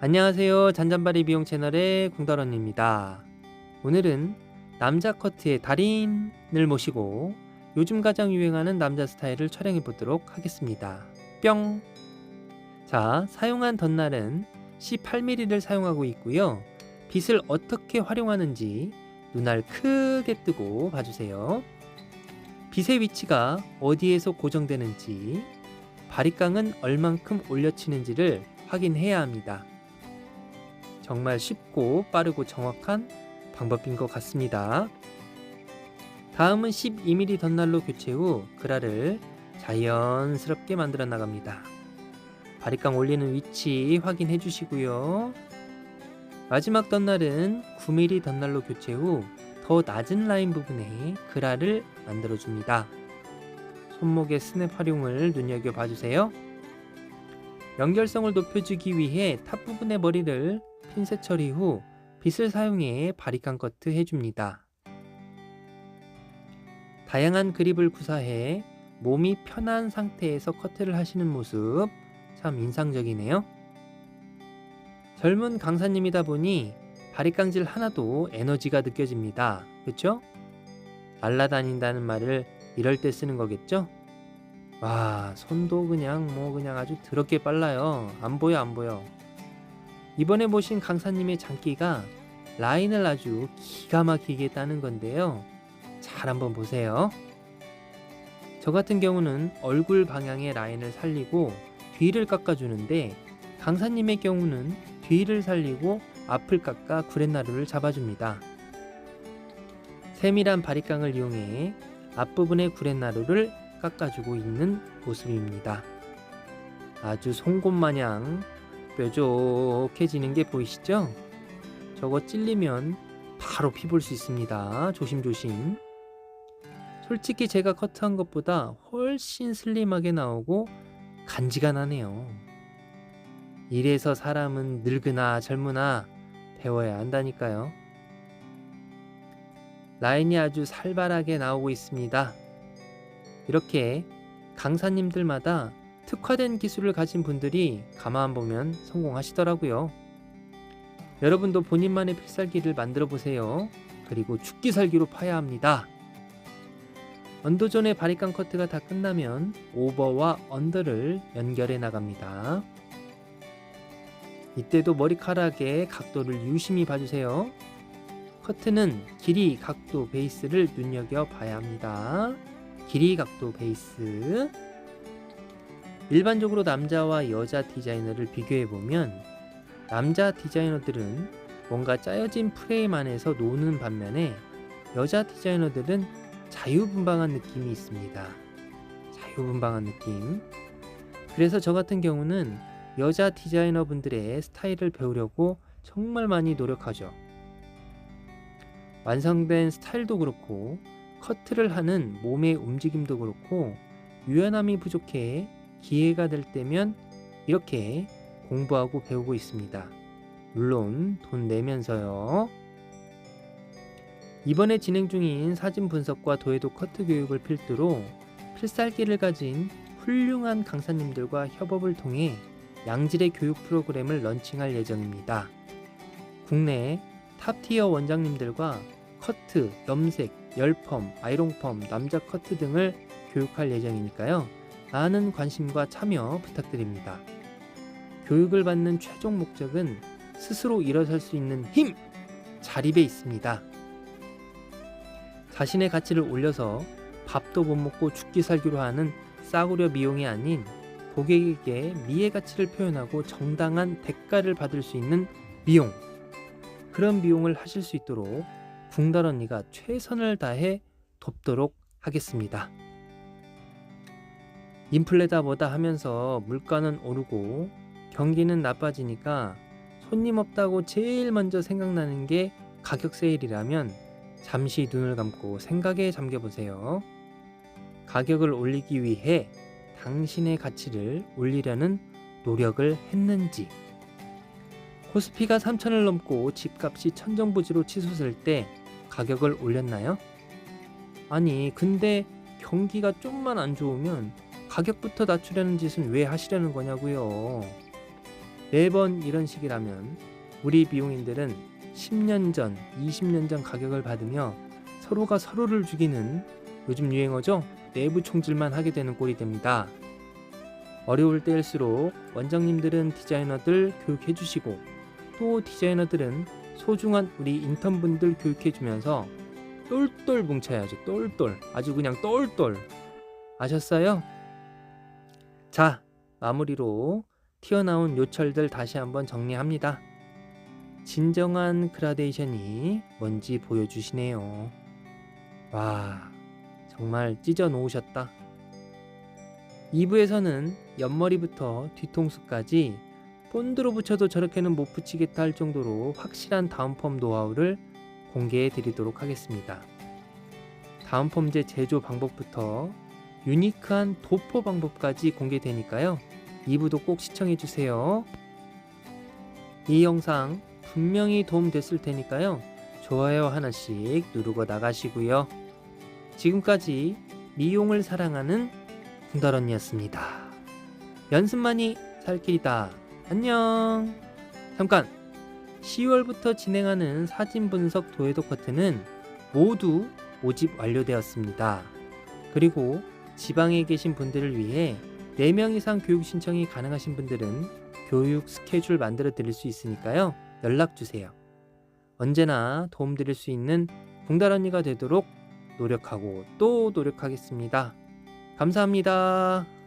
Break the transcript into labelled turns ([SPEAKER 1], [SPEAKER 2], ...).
[SPEAKER 1] 안녕하세요. 잔잔바리 비용 채널의 궁다런입니다. 오늘은 남자 커트의 달인을 모시고 요즘 가장 유행하는 남자 스타일을 촬영해 보도록 하겠습니다. 뿅! 자, 사용한 덧날은 18mm를 사용하고 있고요. 빛을 어떻게 활용하는지 눈알 크게 뜨고 봐주세요. 빛의 위치가 어디에서 고정되는지, 바리깡은 얼만큼 올려치는지를 확인해야 합니다. 정말 쉽고 빠르고 정확한 방법인 것 같습니다. 다음은 12mm 덧날로 교체 후 그라를 자연스럽게 만들어 나갑니다. 바리깡 올리는 위치 확인해 주시고요. 마지막 덧날은 9mm 덧날로 교체 후 더 낮은 라인 부분에 그라를 만들어 줍니다. 손목의 스냅 활용을 눈여겨 봐주세요. 연결성을 높여주기 위해 탑 부분의 머리를 핀셋 처리 후 빗을 사용해 바리깡 커트 해줍니다. 다양한 그립을 구사해 몸이 편한 상태에서 커트를 하시는 모습 참 인상적이네요. 젊은 강사님이다 보니 바리깡질 하나도 에너지가 느껴집니다. 그쵸? 날라다닌다는 말을 이럴 때 쓰는 거겠죠? 와, 손도 그냥 뭐 그냥 아주 더럽게 빨라요. 안 보여, 안 보여. 이번에 보신 강사님의 장기가 라인을 아주 기가 막히게 따는 건데요. 잘 한번 보세요. 저 같은 경우는 얼굴 방향의 라인을 살리고 뒤를 깎아주는데 강사님의 경우는 뒤를 살리고 앞을 깎아 구렛나루를 잡아줍니다. 세밀한 바리깡을 이용해 앞부분의 구렛나루를 깎아주고 있는 모습입니다. 아주 송곳 마냥 뾰족해지는 게 보이시죠? 저거 찔리면 바로 피볼 수 있습니다. 조심조심. 솔직히 제가 커트한 것보다 훨씬 슬림하게 나오고 간지가 나네요. 이래서 사람은 늙으나 젊으나 배워야 한다니까요. 라인이 아주 살벌하게 나오고 있습니다. 이렇게 강사님들마다 특화된 기술을 가진 분들이 가만 보면 성공하시더라고요. 여러분도 본인만의 필살기를 만들어 보세요. 그리고 죽기 살기로 파야 합니다. 언더존의 바리깡 커트가 다 끝나면 오버와 언더를 연결해 나갑니다. 이때도 머리카락의 각도를 유심히 봐주세요. 커트는 길이, 각도, 베이스를 눈여겨 봐야 합니다. 길이, 각도, 베이스. 일반적으로 남자와 여자 디자이너를 비교해 보면 남자 디자이너들은 뭔가 짜여진 프레임 안에서 노는 반면에 여자 디자이너들은 자유분방한 느낌이 있습니다. 자유분방한 느낌. 그래서 저 같은 경우는 여자 디자이너 분들의 스타일을 배우려고 정말 많이 노력하죠. 완성된 스타일도 그렇고 커트를 하는 몸의 움직임도 그렇고 유연함이 부족해 기회가 될 때면 이렇게 공부하고 배우고 있습니다. 물론 돈 내면서요. 이번에 진행 중인 사진 분석과 도해도 커트 교육을 필두로 필살기를 가진 훌륭한 강사님들과 협업을 통해 양질의 교육 프로그램을 런칭할 예정입니다. 국내 탑티어 원장님들과 커트, 염색, 열펌, 아이롱펌, 남자 커트 등을 교육할 예정이니까요. 많은 관심과 참여 부탁드립니다. 교육을 받는 최종 목적은 스스로 일어설 수 있는 힘! 자립에 있습니다. 자신의 가치를 올려서 밥도 못 먹고 죽기 살기로 하는 싸구려 미용이 아닌 고객에게 미의 가치를 표현하고 정당한 대가를 받을 수 있는 미용. 그런 미용을 하실 수 있도록 궁달 언니가 최선을 다해 돕도록 하겠습니다. 인플레다 뭐다 하면서 물가는 오르고 경기는 나빠지니까 손님 없다고 제일 먼저 생각나는 게 가격 세일이라면 잠시 눈을 감고 생각에 잠겨보세요. 가격을 올리기 위해 당신의 가치를 올리려는 노력을 했는지 코스피가 3천을 넘고 집값이 천정부지로 치솟을 때 가격을 올렸나요? 아니 근데 경기가 좀만 안 좋으면 가격부터 낮추려는 짓은 왜 하시려는 거냐고요. 매번 이런 식이라면 우리 미용인들은 10년 전, 20년 전 가격을 받으며 서로가 서로를 죽이는 요즘 유행어죠. 내부 총질만 하게 되는 꼴이 됩니다. 어려울 때일수록 원장님들은 디자이너들 교육해 주시고 또 디자이너들은 소중한 우리 인턴분들 교육해 주면서 똘똘 뭉쳐야죠. 똘똘. 아주 그냥 똘똘. 아셨어요? 자, 마무리로 튀어나온 요철들 다시 한번 정리합니다. 진정한 그라데이션이 뭔지 보여주시네요. 와, 정말 찢어 놓으셨다. 2부에서는 옆머리부터 뒤통수까지 본드로 붙여도 저렇게는 못 붙이겠다 할 정도로 확실한 다운펌 노하우를 공개해 드리도록 하겠습니다. 다운펌제 제조 방법부터 유니크한 도포 방법까지 공개되니까요. 2부도 꼭 시청해 주세요. 이 영상 분명히 도움 됐을 테니까요. 좋아요 하나씩 누르고 나가시고요. 지금까지 미용을 사랑하는 군달 언니였습니다. 연습만이 살 길이다. 안녕. 잠깐. 10월부터 진행하는 사진 분석 도해독 커트는 모두 모집 완료되었습니다. 그리고 지방에 계신 분들을 위해 4명 이상 교육 신청이 가능하신 분들은 교육 스케줄 만들어 드릴 수 있으니까요. 연락 주세요. 언제나 도움 드릴 수 있는 붕달 언니가 되도록 노력하고 또 노력하겠습니다. 감사합니다.